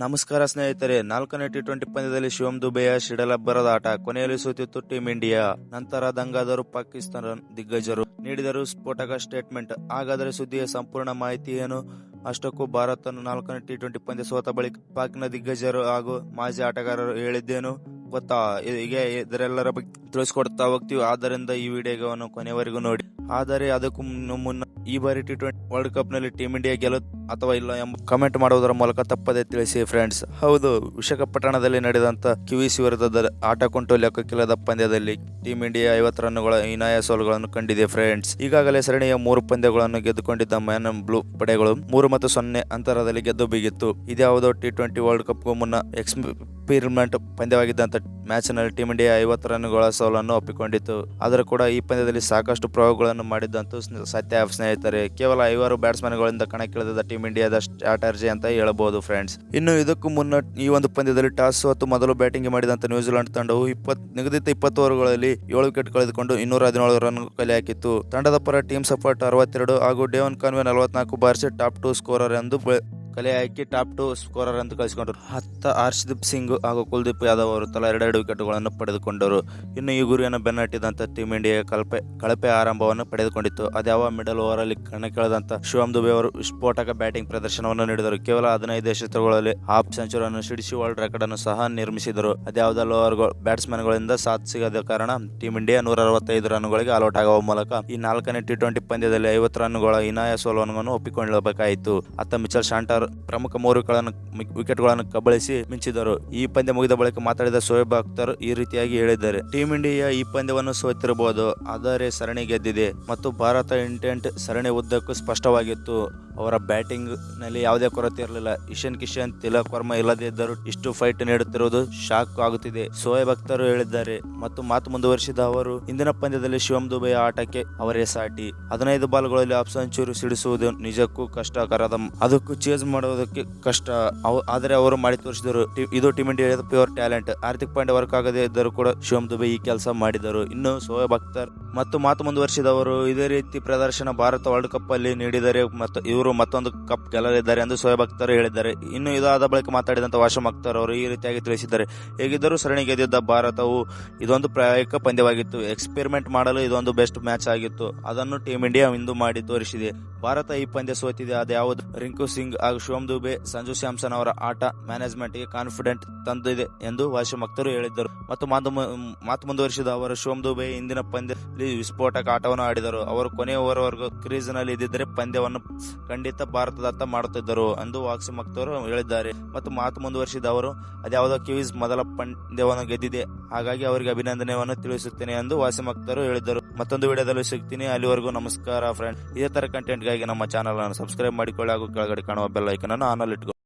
ನಮಸ್ಕಾರ ಸ್ನೇಹಿತರೆ, ನಾಲ್ಕನೇ ಟಿ ಟ್ವೆಂಟಿ ಪಂದ್ಯದಲ್ಲಿ ಶಿವಂ ದುಬೆಯ ಶಿಡಲಬ್ಬರದ ಆಟ ಕೊನೆಯಲ್ಲಿ ಸೋತಿತ್ತು ಟೀಂ ಇಂಡಿಯಾ ನಂತರ ದಂಗಾದರು ಪಾಕಿಸ್ತಾನ ದಿಗ್ಗಜರು ನೀಡಿದರು ಸ್ಫೋಟಕ ಸ್ಟೇಟ್ಮೆಂಟ್ ಹಾಗಾದರೆ ಸುದ್ದಿಯ ಸಂಪೂರ್ಣ ಮಾಹಿತಿ ಏನು? ಅಷ್ಟಕ್ಕೂ ಭಾರತ ನಾಲ್ಕನೇ ಟಿ ಟ್ವೆಂಟಿ ಪಂದ್ಯ ಸೋತ ಬಳಿಕ ಪಾಕ್ನ ದಿಗ್ಗಜರು ಹಾಗೂ ಮಾಜಿ ಆಟಗಾರರು ಹೇಳಿದ್ದೇನು? ಗೊತ್ತಾ? ಹೀಗೆ ಇದರೆಲ್ಲರ ಬಗ್ಗೆ ತಿಳಿಸ್ಕೊಡ್ತಾ ಹೋಗ್ತೀವಿ. ಆದ್ದರಿಂದ ಈ ವಿಡಿಯೋವನ್ನು ಕೊನೆವರೆಗೂ ನೋಡಿ. ಆದರೆ ಅದಕ್ಕೂ ಮುನ್ನ- ಮುನ್ನ ಈ ಬಾರಿ ಟಿ ಟ್ವೆಂಟಿ ವರ್ಲ್ಡ್ ಕಪ್ನಲ್ಲಿ ಟೀಂ ಇಂಡಿಯಾ ಗೆಲ್ಲ ಅಥವಾ ಇಲ್ಲ ಎಂಬ ಕಮೆಂಟ್ ಮಾಡುವುದರ ಮೂಲಕ ತಪ್ಪದೆ ತಿಳಿಸಿ ಫ್ರೆಂಡ್ಸ್ ಹೌದು, ವಿಶಾಖಪಟ್ಟಣದಲ್ಲಿ ನಡೆದಂತ ಕಿವೀಸ್ ವಿರುದ್ಧದ ಆಟ ಕೊಂಟು ಲೆಕ್ಕಕ್ಕಿಲ್ಲದ ಪಂದ್ಯದಲ್ಲಿ ಟೀಮ್ ಇಂಡಿಯಾ ಐವತ್ತು ರನ್ನುಗಳ ಹೀನಾಯ ಸೋಲುಗಳನ್ನು ಕಂಡಿದೆ ಫ್ರೆಂಡ್ಸ್ ಈಗಾಗಲೇ ಸರಣಿಯ ಮೂರು ಪಂದ್ಯಗಳನ್ನು ಗೆದ್ದುಕೊಂಡಿದ್ದ ಮ್ಯಾನ್ ಬ್ಲೂ ಪಡೆಗಳು ಮೂರು ಮತ್ತು ಸೊನ್ನೆ ಅಂತರದಲ್ಲಿ ಗೆದ್ದು ಬೀಗಿತ್ತು. ಇದ್ಯಾವುದೋ ಟಿ ಟ್ವೆಂಟಿ ವರ್ಲ್ಡ್ ಕಪ್ಗೂ ಮುನ್ನ ಎಕ್ಸ್ಪೀರಿಮೆಂಟ್ ಪಂದ್ಯವಾಗಿದ್ದಂತ ಮ್ಯಾಚ್ನಲ್ಲಿ ಟೀಮ್ ಇಂಡಿಯಾ ಐವತ್ತು ರನ್ಗಳ ಸೋಲನ್ನು ಒಪ್ಪಿಕೊಂಡಿತ್ತು. ಆದರೂ ಕೂಡ ಈ ಪಂದ್ಯದಲ್ಲಿ ಸಾಕಷ್ಟು ಪ್ರಯೋಗಗಳನ್ನು ಮಾಡಿದ್ದಂತೂ ಸತ್ಯ ಸತ್ಯ ಸ್ನೇಹಿತರೆ, ಕೇವಲ ಐವರು ಬ್ಯಾಟ್ಸ್ಮನ್ಗಳಿಂದ ಕಣಕ್ಕಿಳಿದ ಟೀಂ ಇಂಡಿಯಾದ ಸ್ಟ್ರಾಟರ್ಜಿ ಅಂತ ಹೇಳಬಹುದು ಫ್ರೆಂಡ್ಸ್. ಇನ್ನು ಇದಕ್ಕೂ ಮುನ್ನ ಈ ಒಂದು ಪಂದ್ಯದಲ್ಲಿ ಟಾಸ್ ಸೋತು ಮೊದಲು ಬ್ಯಾಟಿಂಗ್ ಮಾಡಿದಂತ ನ್ಯೂಜಿಲೆಂಡ್ ತಂಡವು ಇಪ್ಪತ್, ನಿಗದಿತ ಇಪ್ಪತ್ತು ಓವರ್ಗಳಲ್ಲಿ ಏಳು ವಿಕೆಟ್ ಕಳೆದುಕೊಂಡು ಇನ್ನೂರ ಹದಿನೇಳು ರನ್ ಕಲೆ ಹಾಕಿತ್ತು. ತಂಡದ ಪರ ಟೀಮ್ ಸಪೋರ್ಟ್ ಅರವತ್ತೆರಡು ಹಾಗೂ ಡೇವನ್ ಕಾನ್ವೆ ನಲವತ್ನಾಲ್ಕು ಬಾರಿಸಿ ಟಾಪ್ ಟೂ ಸ್ಕೋರರ್ ಎಂದು ಕಲೆ ಹಾಕಿ ಟಾಪ್ ಟು ಸ್ಕೋರರ್ ಅಂತ ಕಳಿಸಿಕೊಂಡರು. ಹತ್ತ ಹರ್ಷದೀಪ್ ಸಿಂಗ್ ಹಾಗೂ ಕುಲ್ದೀಪ್ ಯಾದವ್ ಅವರು ತಲಾ ಎರಡೆರಡು ವಿಕೆಟ್ಗಳನ್ನು ಪಡೆದುಕೊಂಡರು. ಇನ್ನು ಈ ಗುರಿಯನ್ನು ಬೆನ್ನಟ್ಟಿದಂಥ ಟೀಂ ಇಂಡಿಯಾ ಕಳಪೆ ಕಳಪೆ ಆರಂಭವನ್ನು ಪಡೆದುಕೊಂಡಿತ್ತು. ಅದ್ಯಾವ ಮಿಡಲ್ ಓವರ್ ಅಲ್ಲಿ ಕಣಕ್ಕಿಳಿದಂತ ಶಿವಮ್ ದುಬೆ ಅವರು ವಿಸ್ಫೋಟಕ ಬ್ಯಾಟಿಂಗ್ ಪ್ರದರ್ಶನವನ್ನು ನೀಡಿದರು. ಕೇವಲ ಹದಿನೈದು ಎಸೆತಗಳಲ್ಲಿ ಹಾಫ್ ಸೆಂಚುರಿಯನ್ನು ಸಿಡಿಸಿ ವರ್ಲ್ಡ್ ರೆಕಾರ್ಡ್ ಅನ್ನು ಸಹ ನಿರ್ಮಿಸಿದರು. ಅದ್ಯಾವುದ ಲೋವರ್ ಬ್ಯಾಟ್ಸ್ಮನ್ ಗಳಿಂದ ಸಾಥ್ ಸಿಗದ ಕಾರಣ ಟೀಂ ಇಂಡಿಯಾ ನೂರ ಅರವತ್ತೈದು ರನ್ಗಳಿಗೆ ಆಲ್ಔಟ್ ಆಗುವ ಮೂಲಕ ಈ ನಾಲ್ಕನೇ ಟಿ ಟ್ವೆಂಟಿ ಪಂದ್ಯದಲ್ಲಿ ಐವತ್ತು ರನ್ಗಳ ಹಿನಾಯ ಸೋಲವನ್ನು ಒಪ್ಪಿಕೊಳ್ಳಬೇಕಾಯಿತು ಅತ್ತ ಮಿಚಲ್ ಶಾಂಟರ್ ಪ್ರಮುಖ ಮೂರು ವಿಕೆಟ್ಗಳನ್ನು ವಿಕೆಟ್ಗಳನ್ನು ಕಬಳಿಸಿ ಮಿಂಚಿದರು. ಈ ಪಂದ್ಯ ಮುಗಿದ ಬಳಿಕ ಮಾತಾಡಿದ ಶೋಯಬ್ ಅಖ್ತರ್ ಈ ರೀತಿಯಾಗಿ ಹೇಳಿದ್ದಾರೆ. ಟೀಂ ಇಂಡಿಯಾ ಈ ಪಂದ್ಯವನ್ನು ಸೋತಿರಬಹುದು, ಆದರೆ ಸರಣಿ ಗೆದ್ದಿದೆ. ಮತ್ತು ಭಾರತ ಇಂಟೆಂಟ್ ಸರಣಿ ಉದ್ದಕ್ಕೂ ಸ್ಪಷ್ಟವಾಗಿತ್ತು. ಅವರ ಬ್ಯಾಟಿಂಗ್ನಲ್ಲಿ ಯಾವುದೇ ಕೊರತೆ ಇರಲಿಲ್ಲ. ಇಶನ್ ಕಿಶನ್, ತಿಲಕ್ ವರ್ಮಾ ಇಲ್ಲದೇ ಇದ್ದರೂ ಇಷ್ಟು ಫೈಟ್ ನೀಡುತ್ತಿರುವುದು ಶಾಕ್ ಆಗುತ್ತಿದೆ. ಶೋಯಬ್ ಅಖ್ತರ್ ಹೇಳಿದ್ದಾರೆ. ಮತ್ತು ಮಾತು ಮುಂದುವರಿಸಿದ ಅವರು, ಇಂದಿನ ಪಂದ್ಯದಲ್ಲಿ ಶಿವಮ್ ದುಬೈ ಆಟಕ್ಕೆ ಅವರೇ ಸಾಟಿ. ಹದಿನೈದು ಬಾಲ್ಗಳಲ್ಲಿ ಆಫ್ ಸೆಂಚುರಿ ಸಿಡಿಸುವುದು ನಿಜಕ್ಕೂ ಕಷ್ಟಕರದ ಅದಕ್ಕೂ ಚೇಸ್ ಮಾಡುವುದಕ್ಕೆ ಕಷ್ಟ. ಆದರೆ ಅವರು ಮಾಡಿ ತೋರಿಸಿದರು ಇದು ಟೀಮ್ ಇಂಡಿಯಾದ pure talent Hardik Pandya work ಆಗದೇ ಇದ್ದರೂ ಕೂಡ ಶಿವಂ ದುಬೆ ಈ ಕೆಲಸ ಮಾಡಿದರು. ಇನ್ನು ಸೋಯಬ್ ಅಖ್ತರ್ ಮತ್ತು ಮಾತು ಮುಂದುವರಿಸಿದವರು ಇದೇ ರೀತಿ ಪ್ರದರ್ಶನ ಭಾರತ ವರ್ಲ್ಡ್ ಕಪ್ ಅಲ್ಲಿ ನೀಡಿದರೆ ಮತ್ತು ಇವರು ಮತ್ತೊಂದು ಕಪ್ ಗೆಲ್ಲಲಿದ್ದಾರೆ ಎಂದು ಸೋಯಬ್ ಅಖ್ತರ್ ಹೇಳಿದ್ದಾರೆ. ಇನ್ನು ಇದಾದ ಬಳಿಕ ಮಾತಾಡಿದಂತ ವಾಶಮ್ ಅಖ್ತರ್ ಅವರು ಈ ರೀತಿಯಾಗಿ ತಿಳಿಸಿದ್ದಾರೆ. ಹೇಗಿದ್ದರೂ ಸರಣಿ ಗೆದ್ದಿದ್ದ ಭಾರತವು ಇದೊಂದು ಪ್ರಾಯೋಗಿಕ ಪಂದ್ಯವಾಗಿತ್ತು. ಎಕ್ಸ್ಪೆರಿಮೆಂಟ್ ಮಾಡಲು ಇದೊಂದು ಬೆಸ್ಟ್ ಮ್ಯಾಚ್ ಆಗಿತ್ತು. ಅದನ್ನು ಟೀಂ ಇಂಡಿಯಾ ಇಂದು ಮಾಡಿ ತೋರಿಸಿದೆ. ಭಾರತ ಈ ಪಂದ್ಯ ಸೋತಿದೆ. ಅದ್ಯಾವುದು ರಿಂಕು ಸಿಂಗ್ ಹಾಗೂ ಶಿವಮ್ ದುಬೆ, ಸಂಜು ಸ್ಯಾಮ್ಸನ್ ಅವರ ಆಟ ಮ್ಯಾನೇಜ್ಮೆಂಟ್ಗೆ ಕಾನ್ಫಿಡೆಂಟ್ ತಂದಿದೆ ಎಂದು ವಾಶಮ್ ಅಖ್ತರ್ ಹೇಳಿದ್ದರು. ಮತ್ತು ಮಾತು ಮುಂದುವರಿಸಿದ ಅವರು ಶಿವಮ್ ದುಬೆ ಇಂದಿನ ಪಂದ್ಯದಲ್ಲಿ ವಿಸ್ಫೋಟಕ ಆಟವನ್ನು ಆಡಿದರು. ಅವರು ಕೊನೆಯ ಓವರ್ವರೆಗೂ ಕ್ರೀಸ್ನಲ್ಲಿ ಇದ್ದಿದ್ದರೆ ಪಂದ್ಯವನ್ನು ಖಂಡಿತ ಭಾರತದತ್ತ ಮಾಡುತ್ತಿದ್ದರು ಎಂದು ವಾಕ್ಸಿ ಮಕ್ತವರು ಹೇಳಿದ್ದಾರೆ. ಮತ್ತು ಮಾತು ಮುಂದುವರಿಸಿದ ಅವರು, ಅದ್ಯಾವುದೋ ಕಿವೀಸ್ ಮೊದಲ ಪಂದ್ಯವನ್ನು ಗೆದ್ದಿದೆ. ಹಾಗಾಗಿ ಅವರಿಗೆ ಅಭಿನಂದನೆಯನ್ನು ತಿಳಿಸುತ್ತೇನೆ ಎಂದು ವಾಸಿ ಮಕ್ತರು ಹೇಳಿದರು. ಮತ್ತೊಂದು ವಿಡಿಯೋದಲ್ಲಿ ಸಿಗ್ತೀನಿ. ಅಲ್ಲಿವರೆಗೂ ನಮಸ್ಕಾರ ಫ್ರೆಂಡ್ ಇದೇ ತರ ಕಂಟೆಂಟ್ಗಾಗಿ ನಮ್ಮ ಚಾನಲ್ ಅನ್ನು ಸಬ್ಸ್ಕ್ರೈಬ್ ಮಾಡಿಕೊಳ್ಳಿ ಹಾಗೂ ಕೆಳಗಡೆ ಕಾಣುವ ಬೆಲ್ ಐಕನ್ ಅನ್ನು ಆನಲ್ಲಿ ಇಟ್ಕೊಳ್ಳಿ